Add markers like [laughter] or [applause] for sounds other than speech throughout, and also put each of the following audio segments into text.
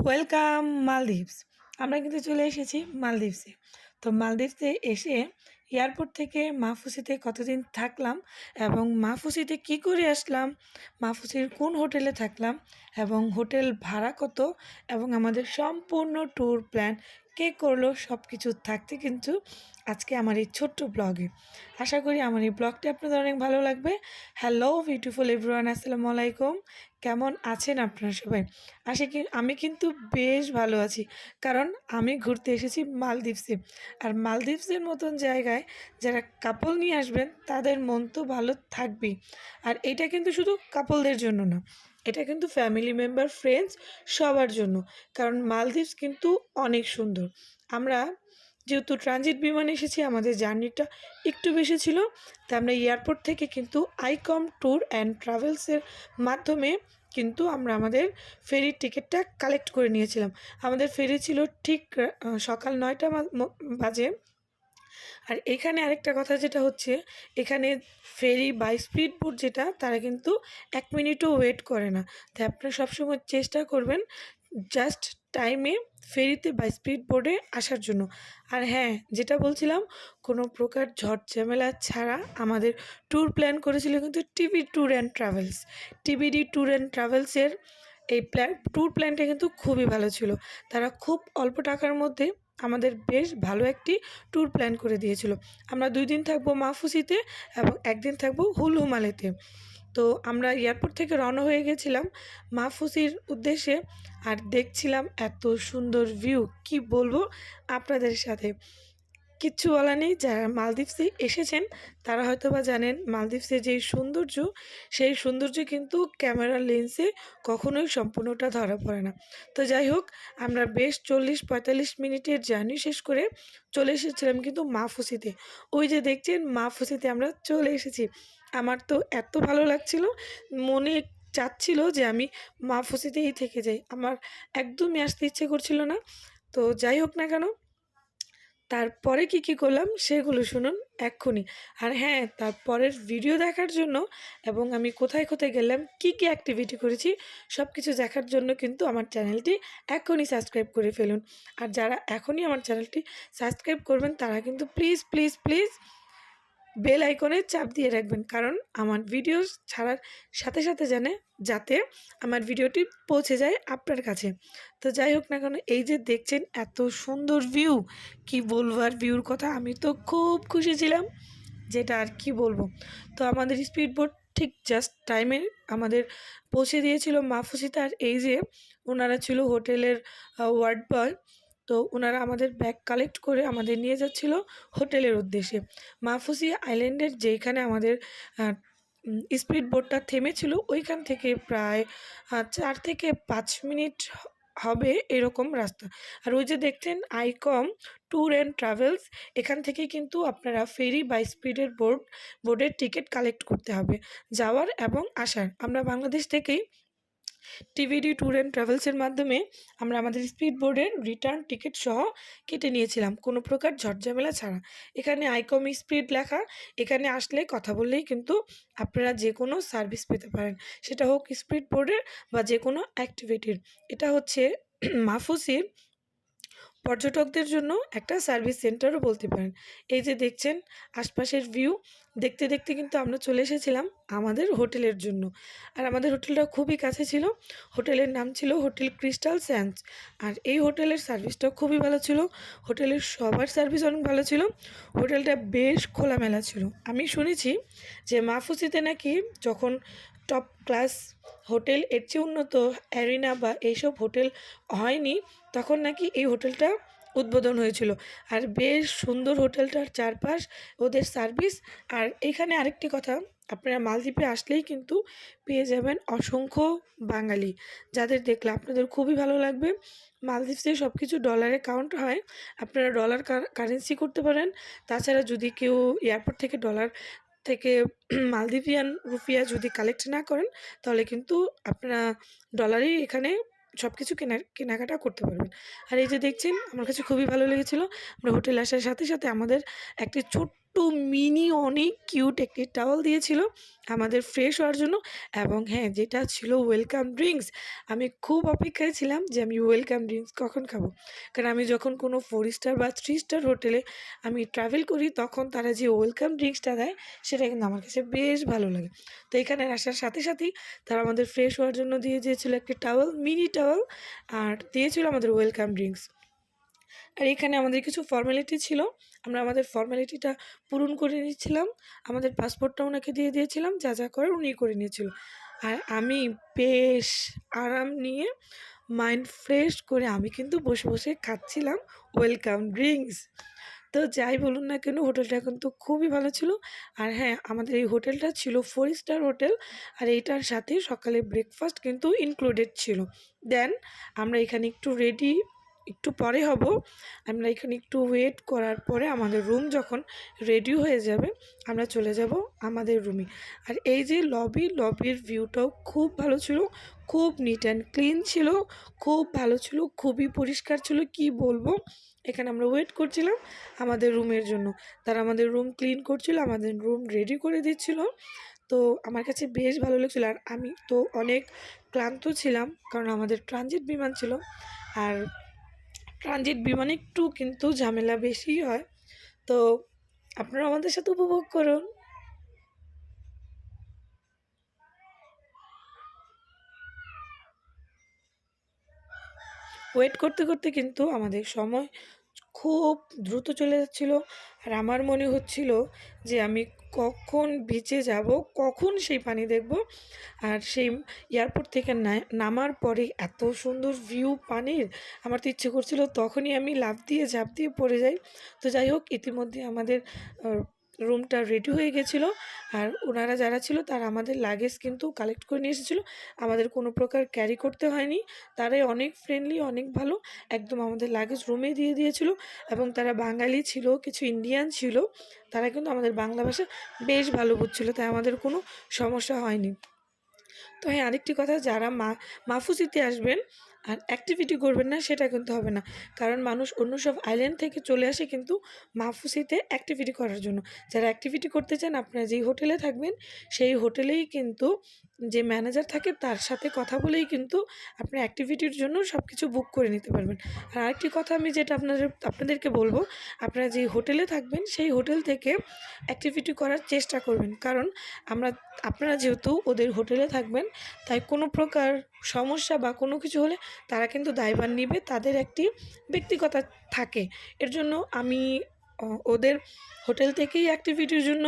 Welcome Maldives আমরা কিন্তু চলে এসেছি মালদ্বীপসে তো মালদ্বীপসে এসে এয়ারপোর্ট থেকে মাহফুসিতে কতদিন থাকলাম এবং মাহফুসিতে কি করে আসলাম মাহফুসির কোন হোটেলে থাকলাম এবং হোটেল ভাড়া কত এবং আমাদের সম্পূর্ণ ট্যুর প্ল্যান কে করল সব কিছু থাকতে কিন্তু আজকে আমার এই ছোট্ট ব্লগে। আশা করি আমার এই ব্লগটি আপনাদের অনেক ভালো লাগবে। হ্যালো বিউটিফুল এভরিওয়ান আসসালামু আলাইকুম। কেমন আছেন আপনারা সবাই? আশা কি, আমি কিন্তু বেশ ভালো আছি। কারণ আমি ঘুরতে এসেছি মালদ্বীপসে। আর মালদ্বীপসের মতন জায়গায় যারা কাপল নিয়ে আসবেন, তাদের মন তো ভালো থাকবেই। আর এটা কিন্তু শুধু কাপলদের জন্য না। এটা কিন্তু ফ্যামিলি মেম্বার ফ্রেন্ডস সবার জন্য। কারণ মালদ্বীপস কিন্তু অনেক সুন্দর। আমরা যেহেতু ট্রানজিট বিমানে এসেছি, আমাদের জার্নিটা একটু বেশি ছিল, তাই আমরা এয়ারপোর্ট থেকে কিন্তু আইকম ট্যুর অ্যান্ড ট্রাভেলসের মাধ্যমে কিন্তু আমরা আমাদের ফেরির টিকিটটা কালেক্ট করে নিয়েছিলাম। আমাদের ফেরি ছিল ঠিক সকাল নয়টা বাজে। আর এখানে আরেকটা কথা যেটা হচ্ছে, এখানে ফেরি বাই স্পিড বোট যেটা, তারা কিন্তু এক মিনিটও ওয়েট করে না। তাই আপনারা সবসময় চেষ্টা করবেন জাস্ট টাইমে ফেরিতে বাই স্পিড বোর্ডে আসার জন্য। আর হ্যাঁ যেটা বলছিলাম, কোনো প্রকার ঝড় ঝামেলা ছাড়া আমাদের ট্যুর প্ল্যান করেছিল কিন্তু TV tour and travels TVD tour and ট্রাভেলসের এই প্ল্যান ট্যুর প্ল্যানটা কিন্তু খুবই ভালো ছিল। তারা খুব অল্প টাকার মধ্যে আমাদের বেশ ভালো একটি ট্যুর প্ল্যান করে দিয়েছিল। আমরা দুই দিন থাকব মাহফুসিতে এবং একদিন থাকব হুলহুমালেতে। তো আমরা এয়ারপোর্ট থেকে রওনা হয়ে গেছিলাম মাহফুসির উদ্দেশ্যে আর দেখছিলাম এত সুন্দর ভিউ কি বলব আপনাদের সাথে? কিচ্ছু বলা নেই। যারা মালদ্বীপসে এসেছেন, তারা হয়তো বা জানেন মালদ্বীপসের যেই সৌন্দর্য, সেই সৌন্দর্য কিন্তু ক্যামেরার লেন্সে কখনোই সম্পূর্ণটা ধরা পড়ে না। তো যাই হোক, আমরা বেশ চল্লিশ পঁয়তাল্লিশ মিনিটের জার্নি শেষ করে চলে এসেছিলাম কিন্তু মাহফুসিতে ওই যে দেখছেন মাহফুসিতে আমরা চলে এসেছি। আমার তো এত ভালো লাগছিল, মনে চাচ্ছিল যে আমি মাহফুসিতেই থেকে যাই। আমার একদমই আসতে ইচ্ছে করছিল না। তো যাই হোক না কেন তারপরে কি কি করলাম সেগুলো শুনুন এক্ষুনি। আর হ্যাঁ তারপরের ভিডিও দেখার জন্য এবং আমি কোথায় কোথায় গেলাম, কি কি অ্যাক্টিভিটি করেছি সব কিছু দেখার জন্য কিন্তু আমার চ্যানেলটি এখনই সাবস্ক্রাইব করে ফেলুন। আর যারা এখনই আমার চ্যানেলটি সাবস্ক্রাইব করবেন, তারা কিন্তু প্লিজ প্লিজ প্লিজ বেল আইকনে চাপ দিয়ে রাখবেন। কারণ আমার ভিডিও ছাড়ার সাথে সাথে জানে যাতে আমার ভিডিওটি পৌঁছে যায় আপনার কাছে। তো যাই হোক না কেন, এই যে দেখছেন এত সুন্দর ভিউ কি বলব আর ভিউর কথা? আমি তো খুব খুশি ছিলাম যেটা আর কি বলব। তো আমাদের স্পিড বোট ঠিক জাস্ট টাইমে আমাদের পৌঁছে দিয়েছিল মাহফুসিতে আর এই যে ওনারা ছিল হোটেলের ওয়ার্ড বয় তো ওনারা আমাদের ব্যাগ কালেক্ট করে আমাদের নিয়ে যাচ্ছিল হোটেলের উদ্দেশ্যে। মাহফুসি আইল্যান্ডের যেখানে আমাদের স্পিড বোটটা থেমেছিল, ওইখান থেকে প্রায় চার থেকে পাঁচ মিনিট হবে এরকম রাস্তা। আর ওই যে দেখছেন আইকম ট্যুর অ্যান্ড ট্রাভেলস এখান থেকেই কিন্তু আপনারা ফেরি বাই স্পিডের বোর্ড বোর্ডের টিকিট কালেক্ট করতে হবে, যাওয়ার এবং আসার। আমরা বাংলাদেশ থেকেই টিভিডি, ট্যুর অ্যান্ড ট্রাভেলসের মাধ্যমে আমরা আমাদের স্পিড বোর্ডের রিটার্ন টিকিট সহ কেটে নিয়েছিলাম, কোনো প্রকার ঝটঝামেলা ছাড়া। এখানে আইকম স্পিড লেখা, এখানে আসলে কথা বললেই কিন্তু আপনারা যে কোনো সার্ভিস পেতে পারেন। সেটা হোক স্পিড বোর্ডের বা যে কোনো অ্যাক্টিভিটির। এটা হচ্ছে [clears throat] মাহফুসির পর্যটকদের জন্য একটা সার্ভিস সেন্টারও বলতে পারেন। এই যে দেখছেন, আশপাশের ভিউ দেখতে দেখতে কিন্তু আমরা চলে এসেছিলাম আমাদের হোটেলের জন্য। আর আমাদের হোটেলটা খুবই কাছে ছিল। হোটেলের নাম ছিল হোটেল ক্রিস্টাল স্যান্স। আর এই হোটেলের সার্ভিসটা খুবই ভালো ছিল। হোটেলের সবার সার্ভিস অনেক ভালো ছিল। হোটেলটা বেশ খোলামেলা ছিল। আমি শুনেছি যে মাহফুসিতে নাকি যখন টপ ক্লাস হোটেল এর চেয়ে উন্নত অ্যারিনা বা এইসব হোটেল হয়নি, তখন নাকি এই হোটেলটা উদ্বোধন হয়েছিল। আর বেশ সুন্দর হোটেলটার চারপাশ, ওদের সার্ভিস। আর এখানে আরেকটি কথা, আপনারা মালদ্বীপে আসলেই কিন্তু পেয়ে যাবেন অসংখ্য বাঙালি। যাদের দেখলে আপনাদের খুবই ভালো লাগবে। মালদ্বীপসে সব কিছু ডলারে কাউন্ট হয়। আপনারা ডলার কারেন্সি করতে পারেন। তাছাড়া যদি কেউ এয়ারপোর্ট থেকে ডলার থেকে [clears throat] মালদ্বীপিয়ান রুপিয়া যদি কালেক্ট না করেন, তাহলে কিন্তু আপনারা ডলারই এখানে সব কিছু কেনা কেনাকাটা করতে পারবেন। আর এই যে দেখছেন, আমার কাছে খুবই ভালো লেগেছিলো। আমরা হোটেলে আসার সাথে সাথে আমাদের একটি ছোট্ট একটু মিনি অনেক কিউট একটি টাওয়াল দিয়েছিল আমাদের ফ্রেশ হওয়ার জন্য এবং হ্যাঁ যেটা ছিল ওয়েলকাম ড্রিঙ্কস আমি খুব অপেক্ষায় ছিলাম যে আমি ওয়েলকাম ড্রিঙ্কস কখন খাব। কারণ আমি যখন কোনো ফোর স্টার বা থ্রি স্টার হোটেলে আমি ট্রাভেল করি, তখন তারা যে ওয়েলকাম ড্রিঙ্কসটা দেয়, সেটা কিন্তু আমার কাছে বেশ ভালো লাগে। তো এখানে আসার সাথে সাথেই তারা আমাদের ফ্রেশ হওয়ার জন্য দিয়ে দিয়েছিল একটি টাওয়াল মিনি টাওয়াল আর দিয়েছিল আমাদের ওয়েলকাম ড্রিঙ্কস আর এখানে আমাদের কিছু ফর্মালিটি ছিল। আমরা আমাদের ফর্মালিটিটা পূরণ করে নিচ্ছিলাম আমাদের পাসপোর্টটা ওনাকে দিয়ে দিয়েছিলাম, যা যা করে উনি করে নিয়েছিল। আর আমি বেশ আরাম নিয়ে মাইন্ড ফ্রেশ করে আমি কিন্তু বসে বসে খাচ্ছিলাম ওয়েলকাম ড্রিঙ্কস তো যাই বলুন না কেন, হোটেলটা কিন্তু খুবই ভালো ছিল। আর হ্যাঁ আমাদের এই হোটেলটা ছিল ফোর স্টার হোটেল, আর এইটার সাথে সকালে ব্রেকফাস্ট কিন্তু ইনক্লুডেড ছিল। দেন আমরা এখানে একটু রেডি একটু পরে হব। আমরা এখানে একটু ওয়েট করার পরে আমাদের রুম যখন রেডি হয়ে যাবে, আমরা চলে যাব আমাদের রুমে আর এই যে লবি লবির ভিউটাও খুব ভালো ছিল, খুব নিট অ্যান্ড ক্লিন ছিল, খুব ভালো ছিল, খুবই পরিষ্কার ছিল, কি বলব? এখানে আমরা ওয়েট করছিলাম আমাদের রুমের জন্য। তারা আমাদের রুম ক্লিন করছিল, আমাদের রুম রেডি করে দিচ্ছিল। তো আমার কাছে বেশ ভালো লাগছিল। আর আমি তো অনেক ক্লান্ত ছিলাম, কারণ আমাদের ট্রানজিট বিমান ছিল। আর ট্রানজিট বিমান একটু কিন্তু ঝামেলা বেশি হয়। তো আপনারা আমাদের সাথে উপভোগ করুন। ওয়েট করতে করতে কিন্তু আমাদের সময় খুব দ্রুত চলে যাচ্ছিল। আর আমার মনে হচ্ছিল যে আমি কখন বিচে যাব, কখন সেই পানি দেখব। আর সেই এয়ারপোর্ট থেকে নামার পরে এত সুন্দর ভিউ পানির, আমার তো ইচ্ছে করছিল তখনই আমি লাফ দিয়ে ঝাঁপ দিয়ে পড়ে যাই। তো যাই হোক, ইতিমধ্যে আমাদের রুমটা রেডি হয়ে গেছিল। আর ওনারা যারা ছিল, তারা আমাদের লাগেজ কিন্তু কালেক্ট করে নিয়ে এসেছিল। আমাদের কোনো প্রকার ক্যারি করতে হয়নি। তারাই অনেক ফ্রেন্ডলি অনেক ভালো, একদম আমাদের লাগেজ রুমে দিয়ে দিয়েছিল। এবং তারা বাঙালি ছিল, কিছু ইন্ডিয়ান ছিল, তারা কিন্তু আমাদের বাংলা ভাষা বেশ ভালো বুঝছিলো, তাই আমাদের কোনো সমস্যা হয়নি। তো হ্যাঁ আরেকটি কথা, যারা মা, মাফুসিতে আসবেন আর অ্যাক্টিভিটি করবেন না, সেটা কিন্তু হবে না। কারণ মানুষ অন্য সব আইল্যান্ড থেকে চলে আসে কিন্তু মাহফুসিতে অ্যাক্টিভিটি করার জন্য। যারা অ্যাক্টিভিটি করতে চান, আপনারা যেই হোটেলে থাকবেন, সেই হোটেলেই কিন্তু যে ম্যানেজার থাকে, তার সাথে কথা বলেই কিন্তু আপনি অ্যাক্টিভিটির জন্য সব কিছু বুক করে নিতে পারবেন। আর আরেকটি কথা আমি যেটা আপনাদের, আপনাদেরকে বলব, আপনারা যেই হোটেলে থাকবেন, সেই হোটেল থেকে অ্যাক্টিভিটি করার চেষ্টা করবেন। কারণ আমরা, আপনারা যেহেতু ওদের হোটেলে থাকবেন, তাই কোনো প্রকার সমস্যা বা কোনো কিছু হলে তারা কিন্তু দায়ভার নিবে, তাদের একটি ব্যক্তিগতা থাকে। এর জন্য আমি ওদের হোটেল থেকেই অ্যাক্টিভিটির জন্য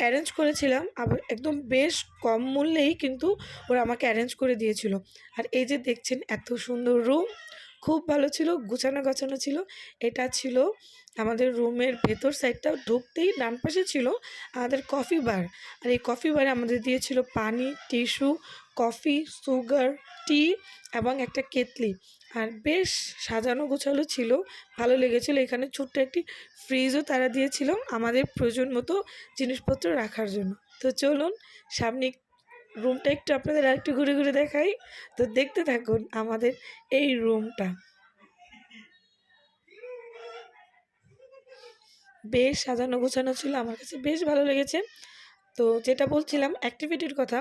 অ্যারেঞ্জ করেছিলাম। আবার একদম বেশ কম মূল্যেই কিন্তু ওরা আমাকে অ্যারেঞ্জ করে দিয়েছিল। আর এই যে দেখছেন, এত সুন্দর রুম খুব ভালো ছিল, গুছানো গাছানো ছিল। এটা ছিল আমাদের রুমের ভেতর সাইডটা ঢুকতেই ডান পাশে ছিল আমাদের কফি বার আর এই কফি বারে আমাদের দিয়েছিল পানি টিস্যু কফি সুগার টি এবং একটা কেতলি আর বেশ সাজানো গোছালো ছিল, ভালো লেগেছিলো। এখানে ছোট্ট একটি ফ্রিজও তারা দিয়েছিল আমাদের প্রয়োজন মতো জিনিসপত্র রাখার জন্য। তো চলুন, সামনে রুমটা একটু আপনাদের আরেকটু ঘুরে ঘুরে দেখাই। তো দেখতে থাকুন আমাদের এই রুমটা। বেশ সাজানো গোছানো ছিল, আমার কাছে বেশ ভালো লেগেছে। তো যেটা বলছিলাম অ্যাক্টিভিটির কথা,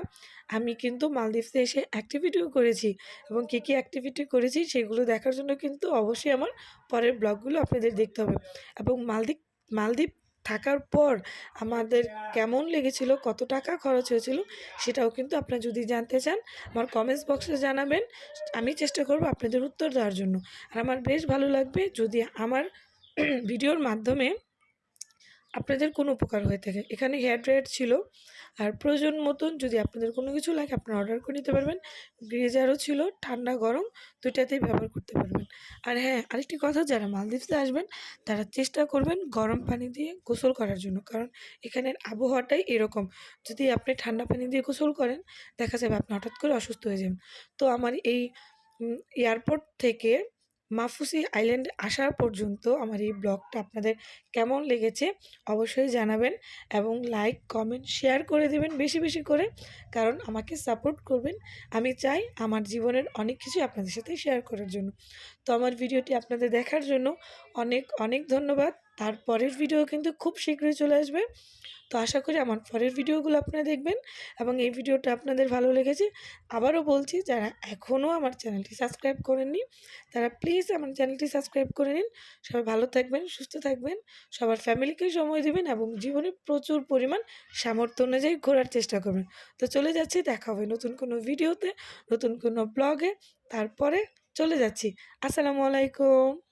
আমি কিন্তু মালদ্বীপসে এসে অ্যাক্টিভিটিও করেছি এবং কী কী অ্যাক্টিভিটি করেছি সেগুলো দেখার জন্য কিন্তু অবশ্যই আমার পরের ব্লগগুলো আপনাদের দেখতে হবে। এবং মালদ্বীপ মালদ্বীপ থাকার পর আমাদের কেমন লেগেছিল, কত টাকা খরচ হয়েছিল, সেটাও কিন্তু আপনারা যদি জানতে চান, আমার কমেন্টস বক্সে জানাবেন। আমি চেষ্টা করব আপনাদের উত্তর দেওয়ার জন্য। আর আমার বেশ ভালো লাগবে যদি আমার [clears throat] ভিডিওর মাধ্যমে আপনাদের কোনো উপকার হয়ে থাকে। এখানে হেয়ার ড্রায়ার ছিল। আর প্রয়োজন মতন যদি আপনাদের কোনো কিছু লাগে, আপনারা অর্ডার করে নিতে পারবেন। গ্রিজারও ছিল, ঠান্ডা, গরম, দুইটাতেই ব্যবহার করতে পারবেন। আর হ্যাঁ আরেকটি কথা, যারা মালদ্বীপসে আসবেন, তারা চেষ্টা করবেন গরম পানি দিয়ে গোসল করার জন্য। কারণ এখানের আবহাওয়াটাই এরকম। যদি আপনি ঠান্ডা পানি দিয়ে গোসল করেন, দেখা যাবে আপনি হঠাৎ করে অসুস্থ হয়ে যাবেন। তো আমার এই এয়ারপোর্ট থেকে মাফুসি আইল্যান্ড আসার পর্যন্ত আমার এই ব্লগটা আপনাদের কেমন লেগেছে অবশ্যই জানাবেন এবং লাইক, কমেন্ট, শেয়ার করে দেবেন বেশি বেশি করে। কারণ আমাকে সাপোর্ট করবেন। আমি চাই আমার জীবনের অনেক কিছু আপনাদের সাথে শেয়ার করার জন্য। তো আমার ভিডিওটি আপনাদের দেখার জন্য অনেক অনেক ধন্যবাদ। তার পরের ভিডিও কিন্তু খুব শীঘ্রই চলে আসবে। তো আশা করি আমার পরের ভিডিওগুলো আপনারা দেখবেন এবং এই ভিডিওটা আপনাদের ভালো লেগেছে। আবারও বলছি, যারা এখনও আমার চ্যানেলটি সাবস্ক্রাইব করেননি, তারা প্লিজ আমার চ্যানেলটি সাবস্ক্রাইব করে নিন। সবাই ভালো থাকবেন, সুস্থ থাকবেন, সবার ফ্যামিলিকে সময় দেবেন এবং জীবনে প্রচুর পরিমাণ সামর্থ্য অনুযায়ী ঘোরার চেষ্টা করবেন। তো চলে যাচ্ছি, দেখা হবে নতুন কোনো ভিডিওতে, নতুন কোনো ব্লগে, তারপরে চলে যাচ্ছি। আসসালামু আলাইকুম।